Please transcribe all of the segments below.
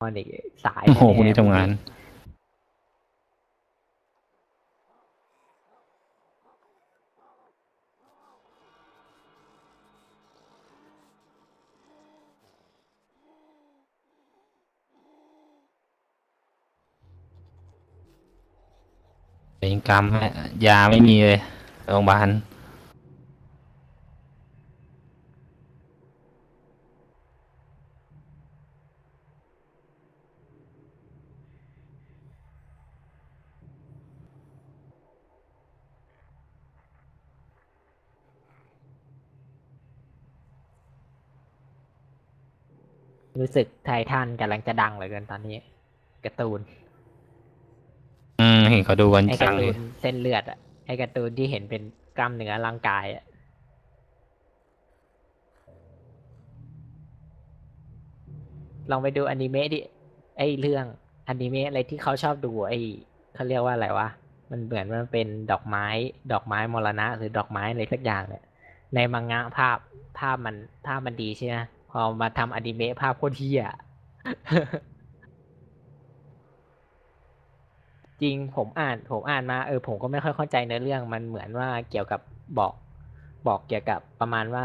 ตอนเด็กสายโอ้โหพรุ่งนี้แๆทำงาน เป็นกรรมฮะยาไม่มีเลยโรงพยาบาล รู้สึกไททันกำลังจะดังเหลือเกินตอนนี้การ์ตูน อืมเห็นเขาดูกันไอ้จักางร์เลตูยนเส้นเลือดอะไอ้การ์ตูนที่เห็นเป็นกล้ามเนื้อร่างกายอะลองไปดูอนิเมะดิไอ้เรื่องอนิเมะอะไรที่เขาชอบดูไอ้เขาเรียกว่าอะไรวะมันเหมือนมันเป็นดอกไม้ ดอกไม้มรณะหรือดอกไม้อะไรสักอย่างเนี่ยในมังงะภาพภาพมันภาพมันดีใช่ไหม พอมาทำอนิเมะภาพโคตรเฮียจริงผมอ่านผมอ่านมาเออผมก็ไม่ค่อยเข้าใจเนื้อเรื่องมันเหมือนว่าเกี่ยวกับบอกบอกเกี่ยวกับประมาณว่า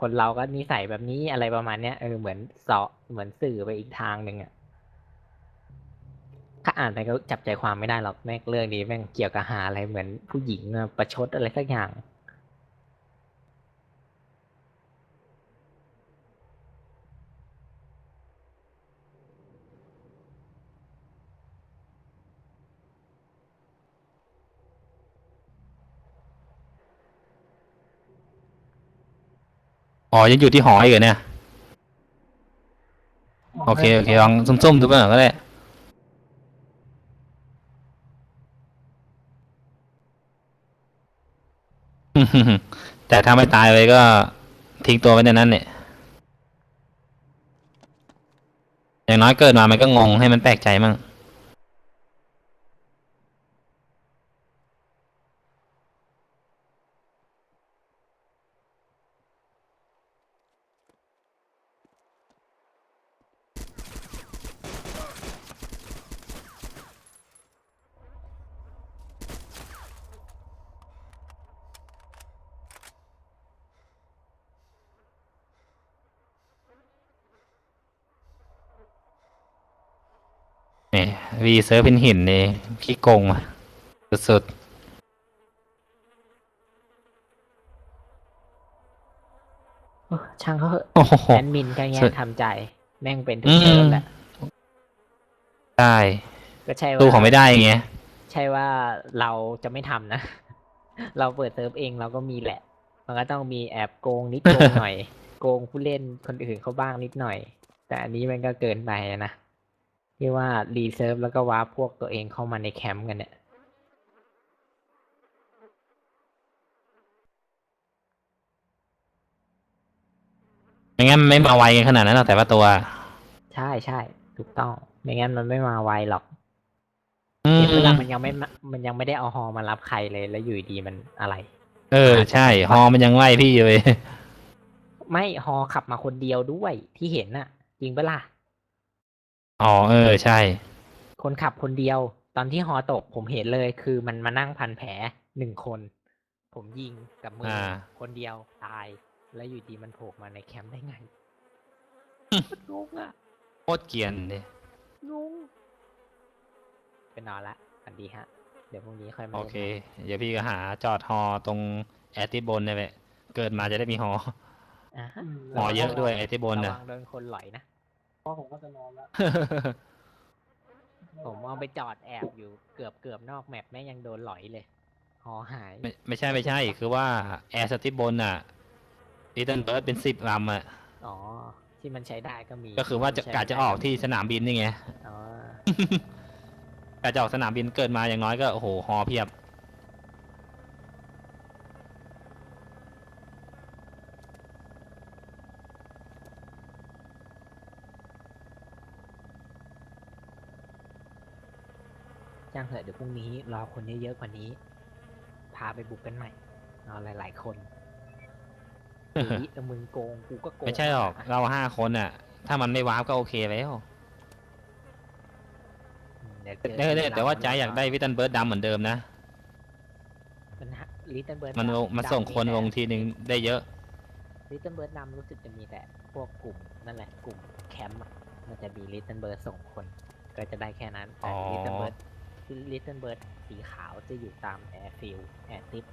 คนเราก็นิสัยแบบนี้อะไรประมาณเนี้ยเออเหมือนเสาะเหมือนสื่อไปอีกทางหนึ่งอะถ้าอ่านไปก็จับใจความไม่ได้หรอกแม่งเรื่องนี้แม่งเกี่ยวกับหาอะไรเหมือนผู้หญิงประชดอะไรสักอย่าง อ๋อยังอยู่ที่หออีกเหรอเนี่ย โอเค โอเคลองซุ่มๆดูบ้างก็ได้ แต่ถ้าไม่ตายไปก็ทิ้งตัวไว้ในนั้นเนี่ย อย่างน้อยเกิดมามันก็งงให้มันแปลกใจมั่ง วีเซิร์ฟเป็นหินเลยขี้โกงมาสุดเออช่างเขาเถอะๆโอ้โห แอดมินก็แง่สุด ทำใจ แม่งเป็นทุกอืมเซิร์ฟแหละได้ก็ใช่ว่าตู้เขาไม่ได้ไงใช่ว่าเราจะไม่ทำนะ เราเปิดเซิร์ฟเองเราก็มีแหละ มันก็ต้องมีแอบโกงนิดโกงหน่อย โกงผู้เล่นคนอื่นเขาบ้างนิดหน่อย แต่อันนี้มันก็เกินไปนะ ที่ว่ารีเซิร์ฟแล้วก็วาร์ปพวกตัวเองเข้ามาในแคมป์กันเนี่ยไม่งั้นมันไม่มาไวกันขนาดนั้นหรอกแต่ว่าตัว ใช่ใช่ถูกต้อง ไม่งั้นมันไม่มาไวหรอกอืมเห็นเวลามันยังไม่มามันยังไม่ได้เอาฮอมารับใครเลยแล้วอยู่ดีมันอะไร เออ ใช่ ฮอมันยังไล่พี่อยู่เลยไม่ฮอขับมาคนเดียวด้วยที่เห็นน่ะ จริงปะล่ะ อ๋อเออใช่ คนขับคนเดียว ตอนที่ฮอตกผมเห็นเลยคือมันมานั่งพันแผลหนึ่งคน ผมยิงกับมืออา คนเดียวตาย แล้วอยู่ดีมันโผล่มาในแคมป์ได้ไงงงอะโคตรเกรียนเลยงงเป็นนอนละฝันดีฮะ เดี๋ยวพรุ่งนี้ค่อยมาโอล่นเค เดี๋ยวพี่ก็หาจอดฮอตรงแอร์ติบนนี่แหละเกิดมาจะได้มีฮออะฮะฮอเยอะด้วยแอร์ติบนระน่ะวังโดนคนหลอยนะเพ ราะผมก็จะนอนแล้วผมเอาไปจอดแอบอยู่เกือบเกือบนอกแมปแม่งยังโดนหลอยเลยฮอหาย ไม่ไม่ใช่ไม่ใช่คือว่าแอร์สติบนน่ะลิตเติ้ลเบิร์ดเป็นสิบลำอะ อ๋อ ที่มันใช้ได้ก็มี ก็คือว่าจะที่กะใช้จะไม่อได้อกที่สนามบินนี่ไง อ๋อกะจะออกสนามบินเกิดมาอย่างน้อยก็โอ้โหฮอเพียบ จ้างเถอะเดี๋ยวพรุ่งนี้รอคนเยอะๆกว่านี้ พาไปบุกกันใหม่เอาหลาย ๆ คนผีเออมึงโกงกูก็โกงไม่ใช่หรอกะเราห้าคนอะ ถ้ามันไม่วาร์ปก็โอเคแล้วเดี๋ยวเออแต่ว่าใจอยากได้วิตันเบิร์ดดำเหมือนเดิมนะ มันลิตเติ้ลเบิร์ดมันลงมันส่งคนลงทีหนึ่งได้เยอะ ลิตเติ้ลเบิร์ดนำรู้สึกจะมีแต่พวกกลุ่มนั่นแหละกลุ่มแคมป์อะมันจะมีลิตเติ้ลเบิร์ดส่งคน ก็จะได้แค่นั้นแต่อ๋อลิตเติ้ลเบิร์ด ลิตเติ้ลเบิร์ดสีขาวจะอยู่ตามแอร์ฟิลแอร์ติป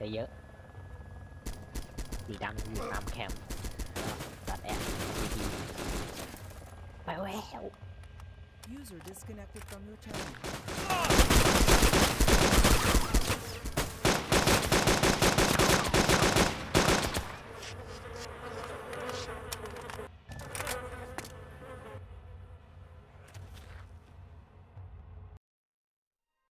จะเยอะ สีดำอยู่ตามแคมป์ตัดแอร์ดีๆไปแล้ว User disconnected from your channel.